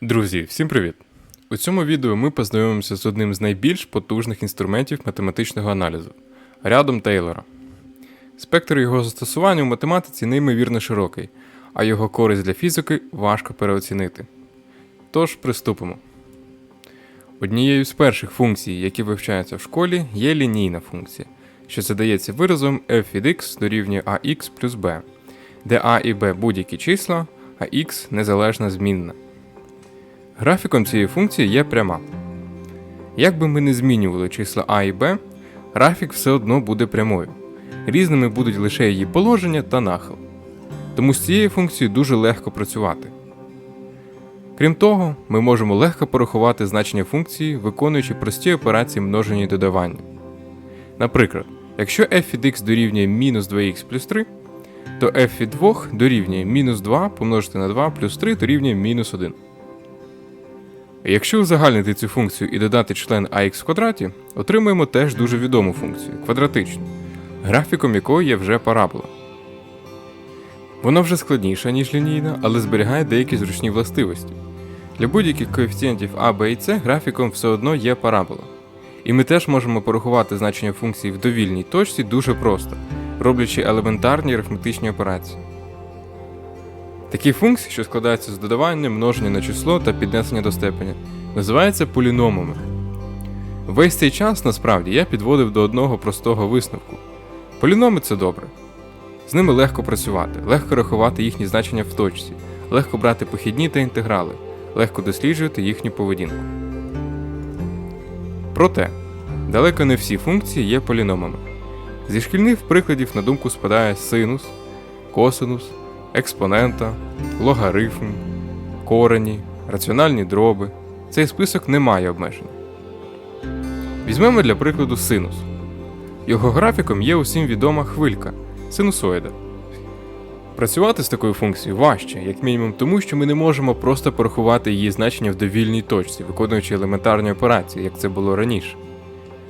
Друзі, всім привіт! У цьому відео ми познайомимося з одним з найбільш потужних інструментів математичного аналізу рядом Тейлора. Спектр його застосування у математиці неймовірно широкий, а його користь для фізики важко переоцінити. Тож приступимо. Однією з перших функцій, які вивчаються в школі, є лінійна функція, що задається виразом f від x дорівнює ax плюс b, де a і b будь-які числа, а x незалежна змінна. Графіком цієї функції є пряма. Як би ми не змінювали числа а і b, графік все одно буде прямою. Різними будуть лише її положення та нахил. Тому з цією функцією дуже легко працювати. Крім того, ми можемо легко порахувати значення функції, виконуючи прості операції множення і додавання. Наприклад, якщо f від x дорівнює мінус 2х плюс 3, то f від 2 дорівнює мінус 2 помножити на 2 плюс 3 дорівнює мінус 1. Якщо узагальнити цю функцію і додати член ax в квадраті, отримуємо теж дуже відому функцію квадратичну, графіком якої є вже парабола. Вона вже складніша, ніж лінійна, але зберігає деякі зручні властивості. Для будь-яких коефіцієнтів а, b і c графіком все одно є парабола. І ми теж можемо порахувати значення функції в довільній точці дуже просто, роблячи елементарні арифметичні операції. Такі функції, що складаються з додавання, множення на число та піднесення до степеня, називаються поліномами. Весь цей час насправді я підводив до одного простого висновку. Поліноми це добре. З ними легко працювати, легко рахувати їхні значення в точці, легко брати похідні та інтеграли, легко досліджувати їхню поведінку. Проте, далеко не всі функції є поліномами. Зі шкільних прикладів на думку спадає синус, косинус, експонента, логарифм, корені, раціональні дроби. Цей список не має обмежень. Візьмемо для прикладу синус. Його графіком є усім відома хвилька синусоїда. Працювати з такою функцією важче, як мінімум тому, що ми не можемо просто порахувати її значення в довільній точці, виконуючи елементарні операції, як це було раніше.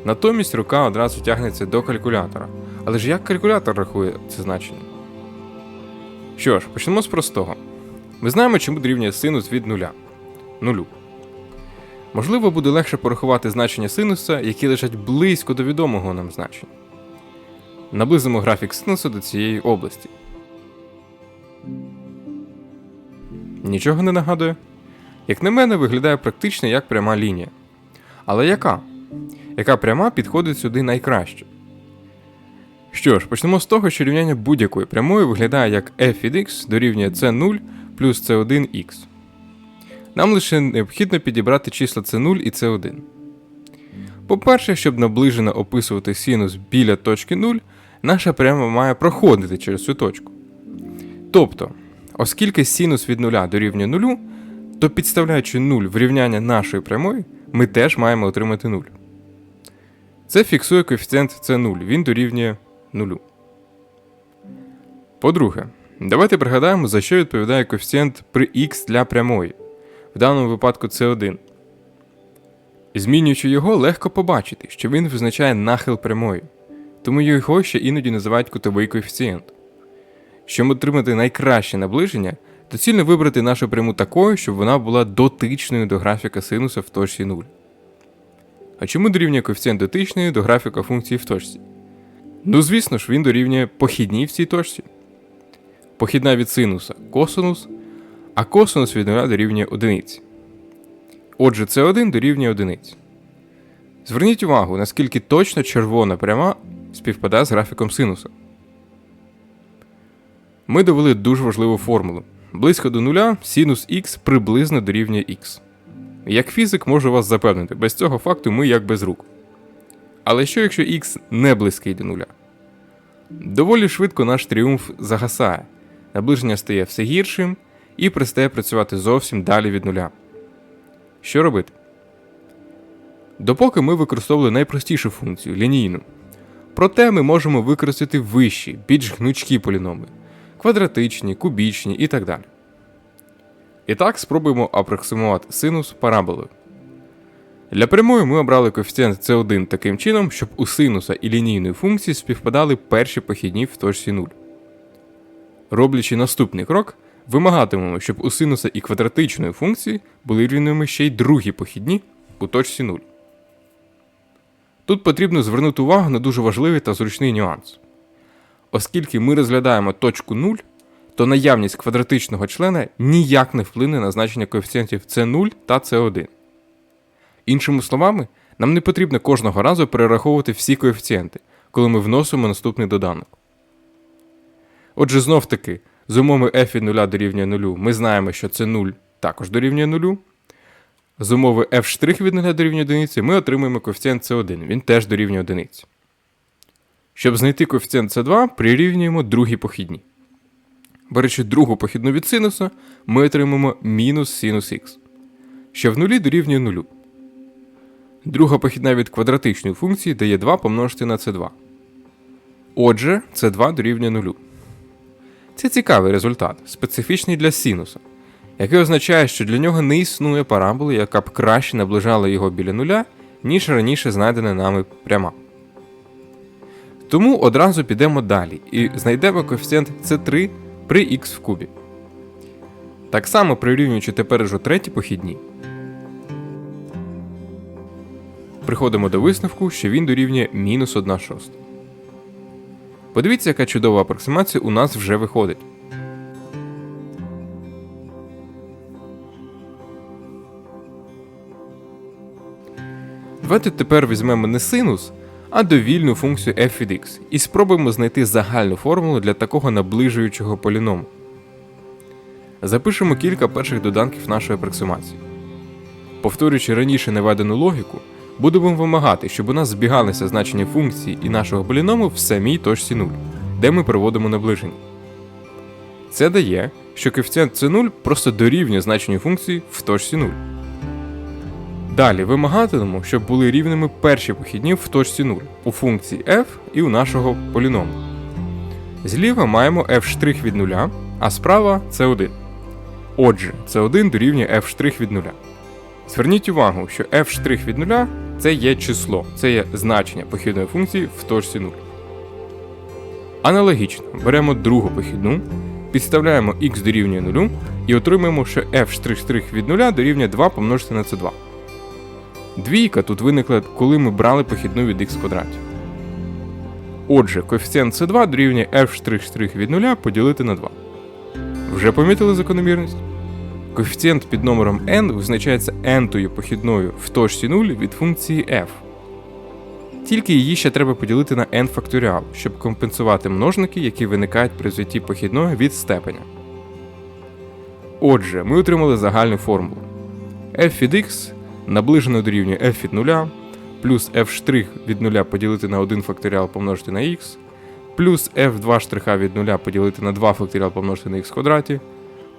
Натомість рука одразу тягнеться до калькулятора. Але ж як калькулятор рахує це значення? Що ж, почнемо з простого. Ми знаємо, чому дорівнює синус від нуля. Нулю. Можливо, буде легше порахувати значення синуса, які лежать близько до відомого нам значення. Наблизимо графік синусу до цієї області. Нічого не нагадує? Як на мене, виглядає практично як пряма лінія. Але яка? Яка пряма підходить сюди найкраще? Що ж, почнемо з того, що рівняння будь-якої прямої виглядає як f від x дорівнює c0 плюс c1x. Нам лише необхідно підібрати числа c0 і c1. По-перше, щоб наближено описувати синус біля точки 0, наша пряма має проходити через цю точку. Тобто, оскільки синус від 0 дорівнює 0, то підставляючи 0 в рівняння нашої прямої, ми теж маємо отримати 0. Це фіксує коефіцієнт c0, він дорівнює 0. По-друге, давайте пригадаємо, за що відповідає коефіцієнт при х для прямої, в даному випадку c1. Змінюючи його, легко побачити, що він визначає нахил прямої, тому його ще іноді називають кутовий коефіцієнт. Щоб отримати найкраще наближення, доцільно вибрати нашу пряму такою, щоб вона була дотичною до графіка синуса в точці 0. А чому дорівнює коефіцієнт дотичної до графіка функції в точці? Ну, звісно ж, він дорівнює похідній в цій точці. Похідна від синуса косинус, а косинус від 0 дорівнює одиниці. Отже, С1 дорівнює одиниці. Зверніть увагу, наскільки точно червона пряма співпадає з графіком синуса. Ми довели дуже важливу формулу. Близько до нуля синус х приблизно дорівнює х. Як фізик можу вас запевнити, без цього факту ми як без рук. Але що якщо х не близький до нуля? Доволі швидко наш тріумф загасає, наближення стає все гіршим і перестає працювати зовсім далі від нуля. Що робити? Допоки ми використовували найпростішу функцію лінійну. Проте ми можемо використати вищі, більш гнучкі поліноми квадратичні, кубічні і так далі. І так спробуємо апроксимувати синус параболою. Для прямої ми обрали коефіцієнт c1 таким чином, щоб у синуса і лінійної функції співпадали перші похідні в точці 0. Роблячи наступний крок, вимагатимемо, щоб у синуса і квадратичної функції були рівними ще й другі похідні у точці 0. Тут потрібно звернути увагу на дуже важливий та зручний нюанс. Оскільки ми розглядаємо точку 0, то наявність квадратичного члена ніяк не вплине на значення коефіцієнтів c0 та c1. Іншими словами, нам не потрібно кожного разу перераховувати всі коефіцієнти, коли ми вносимо наступний доданок. Отже, знов таки, з умови f від 0 дорівнює 0 ми знаємо, що це 0 також дорівнює 0. З умови f' від 0 дорівнює 1 ми отримуємо коефіцієнт c1, він теж дорівнює 1. Щоб знайти коефіцієнт c2, прирівнюємо другі похідні. Беручи другу похідну від синуса, ми отримаємо мінус синус х, що в нулі дорівнює 0. Друга похідна від квадратичної функції дає 2 помножити на c2. Отже, c2 дорівнює 0. Це цікавий результат, специфічний для синуса, який означає, що для нього не існує параболи, яка б краще наближала його біля нуля, ніж раніше знайдена нами пряма. Тому одразу підемо далі і знайдемо коефіцієнт c3 при х в кубі. Так само прирівнюючи тепер уже треті похідні, приходимо до висновку, що він дорівнює мінус 1 шоста. Подивіться, яка чудова апроксимація у нас вже виходить. Давайте тепер візьмемо не синус, а довільну функцію f від x і спробуємо знайти загальну формулу для такого наближуючого поліному. Запишемо кілька перших доданків нашої апроксимації. Повторюючи раніше наведену логіку, будемо вимагати, щоб у нас збігалися значення функції і нашого поліному в самій точці 0, де ми проводимо наближення. Це дає, що коефіцієнт c0 просто дорівнює значенню функції в точці 0. Далі вимагатимемо, щоб були рівними перші похідні в точці 0 у функції f і у нашого поліному. Зліва маємо f' від 0, а справа c1. Отже, c1 дорівнює f' від 0. Зверніть увагу, що f' від 0 це є число, це є значення похідної функції в точці 0. Аналогічно беремо другу похідну, підставляємо x дорівнює 0 і отримуємо, що f' від 0 дорівнює 2 помножити на c2. Двійка тут виникла, коли ми брали похідну від х квадраті. Отже, коефіцієнт c2 дорівнює f' від 0 поділити на 2. Вже помітили закономірність? Коефіцієнт під номером n визначається n-тою похідною в точці 0 від функції f. Тільки її ще треба поділити на n факторіал, щоб компенсувати множники, які виникають при взятті похідної від степеня. Отже, ми отримали загальну формулу. f від x наближено дорівнює f від 0, плюс f' від 0 поділити на 1 факторіал помножити на x, плюс f2 штриха від 0 поділити на 2 факторіал помножити на x квадраті,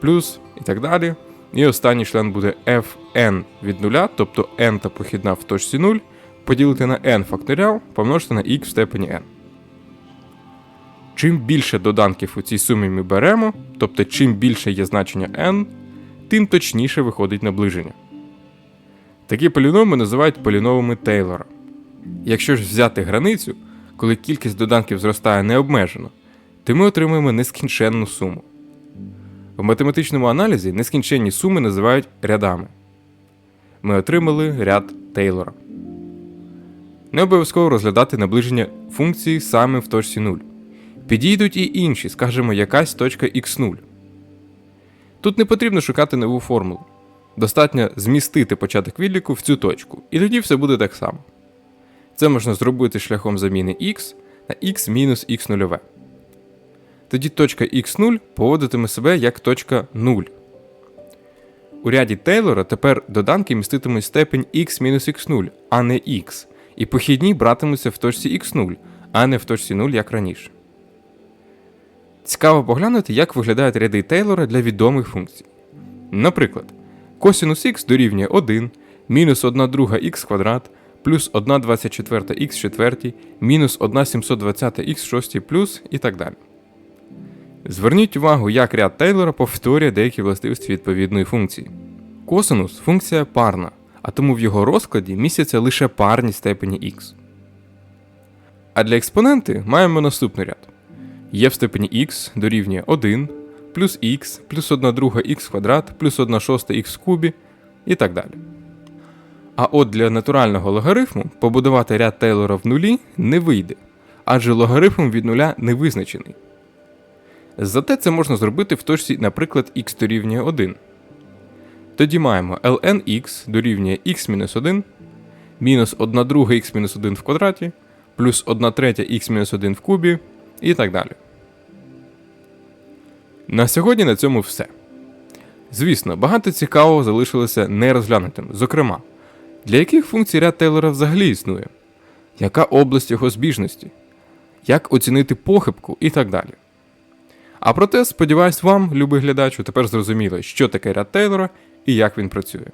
плюс і так далі. І останній член буде fn від 0, тобто n та похідна в точці 0, поділити на n факторіал помножити на x в степені n. Чим більше доданків у цій сумі ми беремо, тобто чим більше є значення n, тим точніше виходить наближення. Такі поліноми називають поліномами Тейлора. Якщо ж взяти границю, коли кількість доданків зростає необмежено, то ми отримуємо нескінченну суму. В математичному аналізі нескінченні суми називають рядами. Ми отримали ряд Тейлора. Не обов'язково розглядати наближення функції саме в точці 0. Підійдуть і інші, скажімо, якась точка x0. Тут не потрібно шукати нову формулу. Достатньо змістити початок відліку в цю точку, і тоді все буде так само. Це можна зробити шляхом заміни x на x мінус x0. Тоді точка x0 поводитиме себе як точка 0. У ряді Тейлора тепер доданки міститимуть степень x-x0, а не x, і похідні братимуться в точці x0, а не в точці 0, як раніше. Цікаво поглянути, як виглядають ряди Тейлора для відомих функцій. Наприклад, косінус х дорівнює 1, мінус 1 друга х квадрат, плюс 1 24 х четвертій, мінус 1 720 х шостій плюс і так далі. Зверніть увагу, як ряд Тейлора повторює деякі властивості відповідної функції. Косинус функція парна, а тому в його розкладі містяться лише парні степені х. А для експоненти маємо наступний ряд. Є в степені х дорівнює 1, плюс х, плюс 1 друга х квадрат, плюс 1 шоста х кубі і так далі. А от для натурального логарифму побудувати ряд Тейлора в нулі не вийде, адже логарифм від нуля не визначений. Зате це можна зробити в точці, наприклад, х дорівнює 1. Тоді маємо lnx дорівнює x-1, мінус 1 друга x-1 в квадраті, плюс 1 третя x-1 в кубі і так далі. На сьогодні на цьому все. Звісно, багато цікавого залишилося нерозглянутим. Зокрема, для яких функцій ряд Тейлора взагалі існує, яка область його збіжності, як оцінити похибку і так далі. А проте, сподіваюсь, вам, любий глядачу, тепер зрозуміло, що таке ряд Тейлора і як він працює.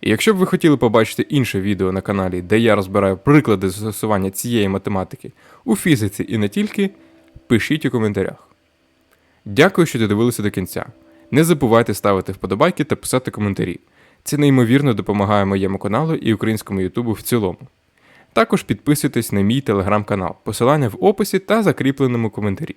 І якщо б ви хотіли побачити інше відео на каналі, де я розбираю приклади застосування цієї математики у фізиці і не тільки, пишіть у коментарях. Дякую, що додивилися до кінця. Не забувайте ставити вподобайки та писати коментарі. Це неймовірно допомагає моєму каналу і українському Ютубу в цілому. Також підписуйтесь на мій телеграм-канал, посилання в описі та закріпленому коментарі.